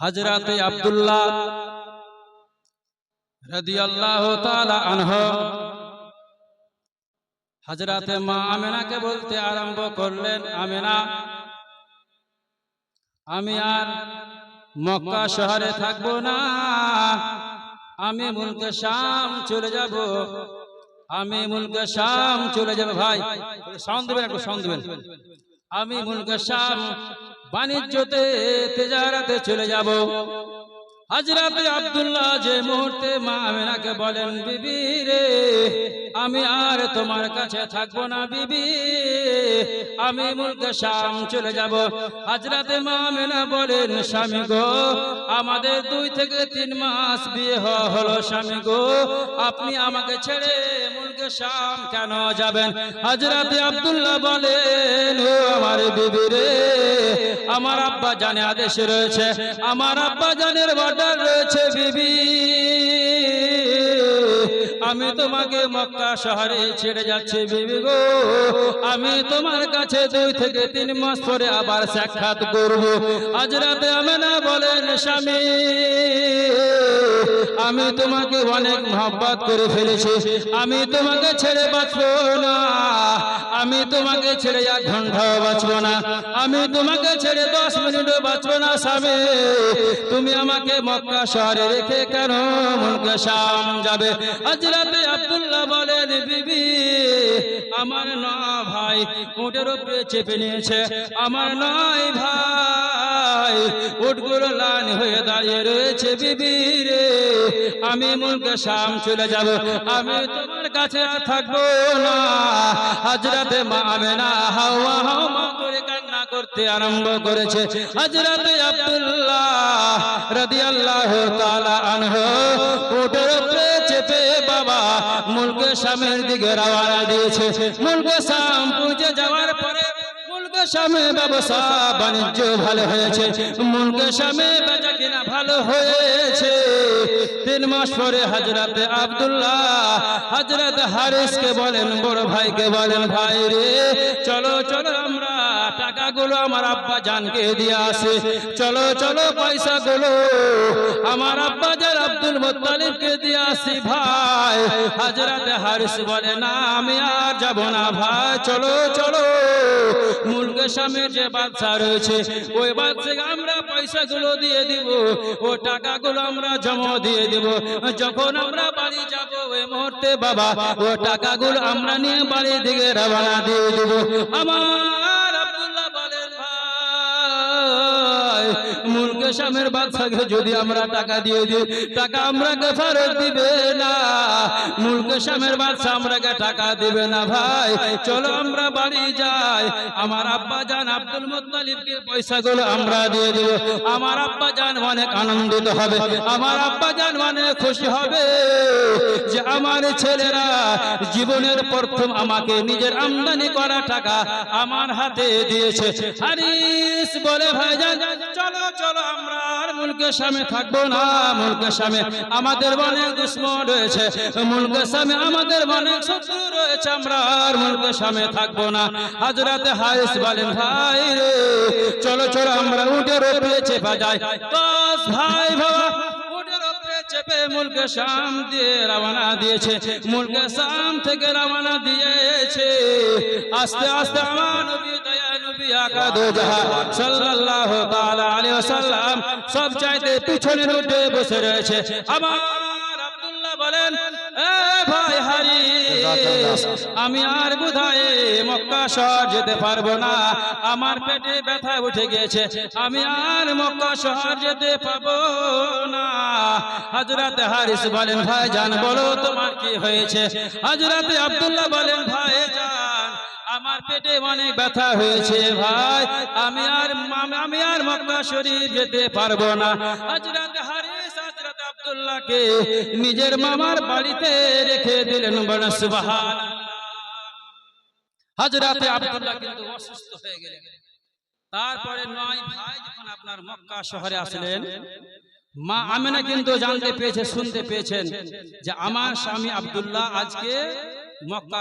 হজরত আব্দুল্লাহ রাদিয়াল্লাহু তাআলা আনহু হজরত মা আমেনাকে বলতে আরম্ভ করলেন আমেনা আমি আর মক্কা শহরে থাকব না। আমি মুলকে শাম চলে যাব। আমি মুলকে শাম চলে যাব ভাই। সাউন্ড দেবেন একটু সাউন্ড দেবেন। আমি মুলকে শাম বাণিজ্যতে তেজারাতে চলে যাব। হাজরাতে আবদুল্লাহ যে মুহূর্তে মা আমেনাকে বলেন বিবি রে আমি আর তোমার কাছে থাকব না, বিবি। আমি মুলকে শাম চলে যাব। হাজরাতে মা আমেনা বলেন, স্বামী গো, আমাদের দুই থেকে তিন মাস বিয়ে হলো, স্বামী গো। আপনি আমাকে ছেড়ে মুলকে শাম কেন যাবেন? হাজরাতে আবদুল্লাহ বলেন, ও আমার বিবি রে, আমার আব্বা জানে আদেশ রয়েছে। আমার আব্বা জানের বর্ডার রয়েছে, বিবি। আমি তোমাকে মক্কা শহরে ছেড়ে যাচ্ছি বিবি গো। আমি তোমার কাছে দুই থেকে তিন মাস পরে আবার সাক্ষাৎ করব। আজ রাতে আমি না বলেন স্বামী আমি তোমাকে অনেক মহব্বত করে ফেলেছি। আমি তোমাকে ছেড়ে বাঁচবো না। আমি তোমাকে ছেড়ে এক ঘন্টাও বাঁচবো না। আমি তোমাকে ছেড়ে দশ মিনিটও বাঁচবো না স্বামী। তুমি আমাকে মক্কা শহরে রেখে কেন মনকে শাম যাবে আজ রাতে আব্দুল্লাহ বলেন, বিবি, আমার না ভাই উটের উপরে চেপে নিয়েছে। আমার নয় ভাই উটগুলো হয়ে দাঁড়িয়ে রয়েছে। বিবি রে, আমি মুলকে শাম চলে যাব। আমি তোমার কাছে আর থাকব না। হাজরাতে মা আমেনা, হাওয়া হাওয়া করে কান্না করতে আরম্ভ করেছে। হাজরাতে আব্দুল্লাহ রাদিয়াল্লাহু তাআলা আনহু উটের উপরে চেপে মুলকে শামের দিকে রওনা দিয়েছে। মুলকে শাম পৌঁছে যাওয়ার পরে মুলকে শামে ব্যবসা বাণিজ্য ভালো হয়েছে। মুলকে শামে বেচা কিনা ভালো হয়েছে। তিন মাস পরে হজরত আবদুল্লাহ হজরত হারিসকে বলেন, বড় ভাইকে বলেন, ভাই রে, চলো চলো টাকাগুলো আমার আব্বা জানকে দিয়ে আসে। চলো চলো পয়সাগুলো আমার আব্বা জান আব্দুল মুত্তালিবকে দিয়ে আসি ভাই। হজরত হারিস বলে, না, আমি আর যাব না ভাই। চলো চলো। সামনে যে বাদশা রয়েছে, ওই বাদশাকে আমরা পয়সাগুলো দিয়ে দিব। ও টাকাগুলো আমরা জমা দিয়ে দিব। যখন আমরা বাড়ি যাব ওই মুহূর্তে বাবা, ও টাকাগুলো আমরা নিয়ে বাড়ির দিকে রওনা দিয়ে দিব। আমার সামের বাদশাকে যদি আমরা টাকা দিয়ে দিই, টাকা আমরাকে ফেরত দিবে না। মুলকে সামের বাদশা আমরাকে টাকা দিবে না ভাই। চলো আমরা বাড়ি যাই। আমার আব্বা জান আব্দুল মুত্তালিবকে পয়সাগুলো আমরা দিয়ে দেব। আমার আব্বা জান অনেক আনন্দিত হবে। আমার আব্বা জান অনেক খুশি হবে যে আমার ছেলেরা জীবনের প্রথম আমাকে নিজের আমদানি করা টাকা আমার হাতে দিয়েছে। হারিস বলে, ভাইজান, চলো চলো আমরা মুলকের সামনে থাকব না মুলকের সামনে আমাদের অনেক দুশ্মন রয়েছে মুলকের সামনে আমাদের অনেক শত্রু রয়েছে, আমরা আর মুলকের সামনে থাকব না। হাজরাতে হারিস বলেন, ভাই রে, চলো চলো, আমরা উঠে রোপে দশ ভাই বাবা রওনা দিয়েছে রওনা দিয়েছে। আস্তে আস্তে আমার ওয়াসাল্লাম সব চাইতে পিছনের উঠে বসে রয়েছে। আমার আমি আর মক্কা শহর যেতে পারব না। আমার পেটে ব্যথা উঠে গিয়েছে। আমি আর মক্কা শহর যেতে পাবো না। হজরত হারিস বলেন ভাই জান বলো তোমার কি হয়েছে? হজরত আব্দুল্লাহ বলেন ভাই পেটে অনেক ব্যথা হয়েছে ভাই। আমি আর আমি আর মক্কা শরীফ যেতে পারব না। হজরত হারিস হজরত আব্দুল্লাহকে নিজের মামার বাড়িতে রেখে দিলেন বড় সুবহান হজরতে আব্দুল্লাহ কিন্তু অসুস্থ হয়ে গেলেন। তারপরে নয় ভাই যখন আপনার মক্কা শহরে আসলেন, মা আমেনা কিন্তু জানতে পেয়েছে শুনতে পেয়েছেন যে আমার স্বামী আব্দুল্লাহ আজকে মক্কা